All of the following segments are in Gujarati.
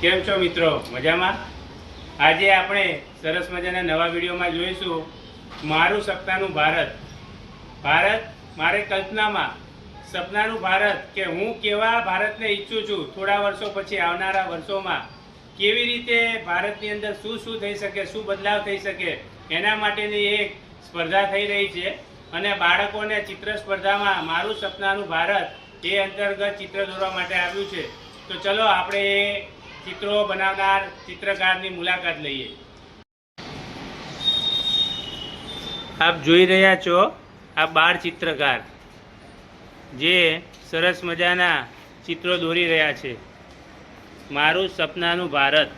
કેમ છો મિત્રો? મજામાં? આજે આપણે સરસ મજાના નવા વિડીયોમાં જોઈશું મારું સપનાનું ભારત. ભારત મારે કલ્પનામાં. સપનાનું ભારત કે હું કેવા ભારતને ઈચ્છું છું થોડા વર્ષો પછી આવનારા વર્ષોમાં. કેવી રીતે ભારતની અંદર શું શું થઈ શકે, શું બદલાવ થઈ શકે, એના માટેની એક સ્પર્ધા થઈ રહી છે. અને બાળકોને ચિત્ર સ્પર્ધામાં મારું સપનાનું ભારત એ અંતર્ગત ચિત્ર દોરવા માટે આવ્યું છે. તો ચલો આપણે ચિત્રો બનાવનાર ચિત્રકારની મુલાકાત લઈએ. આપ જોઈ રહ્યા છો આ બાળ ચિત્રકાર, જે સરસ મજાના ચિત્રો દોરી રહ્યા છે. મારું સપનાનું ભારત.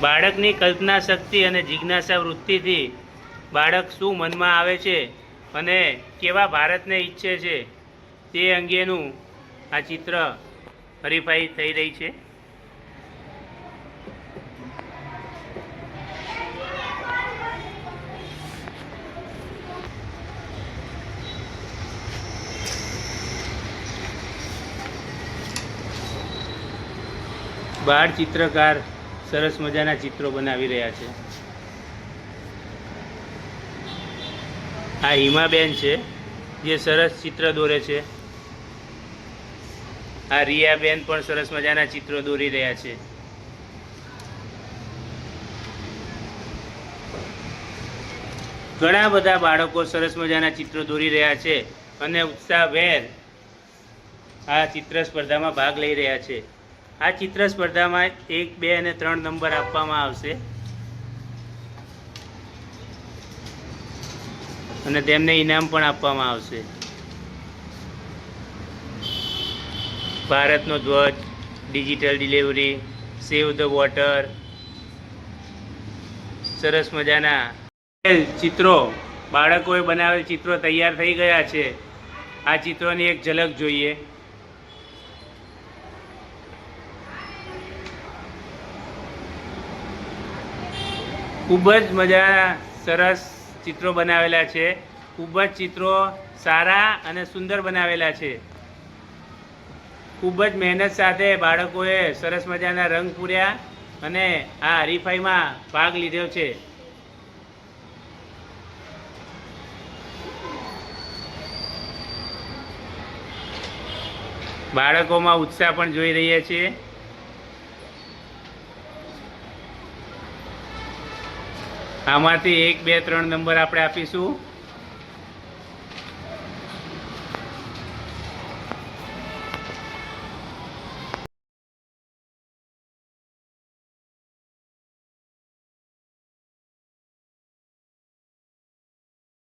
બાળકની કલ્પના શક્તિ અને જિજ્ઞાસા વૃત્તિથી બાળક શું મનમાં આવે છે અને કેવા ભારતને ઈચ્છે છે? તે અંગેનું આ ચિત્ર હરીફાઈ થઈ રહી છે. બાળ ચિત્રકાર સરસ મજાના ચિત્રો બનાવી રહ્યા છે. આ હિમાબેન છે, જે સરસ ચિત્ર દોરે છે. આ રિયાબેન પણ સરસ મજાના ચિત્રો દોરી રહ્યા છે. ઘણા બધા બાળકો સરસ મજાના ચિત્રો દોરી રહ્યા છે અને ઉત્સાહભેર આ ચિત્ર સ્પર્ધામાં ભાગ લઈ રહ્યા છે. આ ચિત્ર સ્પર્ધામાં એક, બે અને ત્રણ નંબર આપવામાં આવશે. અને તેમને ઇનામ પણ આપવામાં આવશે. ભારતનો ધ્વજ digital delivery save the water સરસ મજાના ચિત્રો. બાળકોએ બનાવેલ ચિત્રો તૈયાર થઈ ગયા છે. આ ચિત્રોની એક ઝલક જોઈએ. ખૂબ જ મજા સરસ ચિત્રો બનાવેલા છે. ખૂબ જ ચિત્રો સારા અને સુંદર બનાવેલા છે. ખૂબ જ મહેનત સાથે બાળકોએ સરસ મજાના રંગ પૂર્યા અને આ હરીફાઈમાં ભાગ લીધો છે. બાળકોમાં ઉત્સાહ પણ જોઈ રહ્યા છીએ. આમાંથી એક બે ત્રણ નંબર આપણે આપીશું.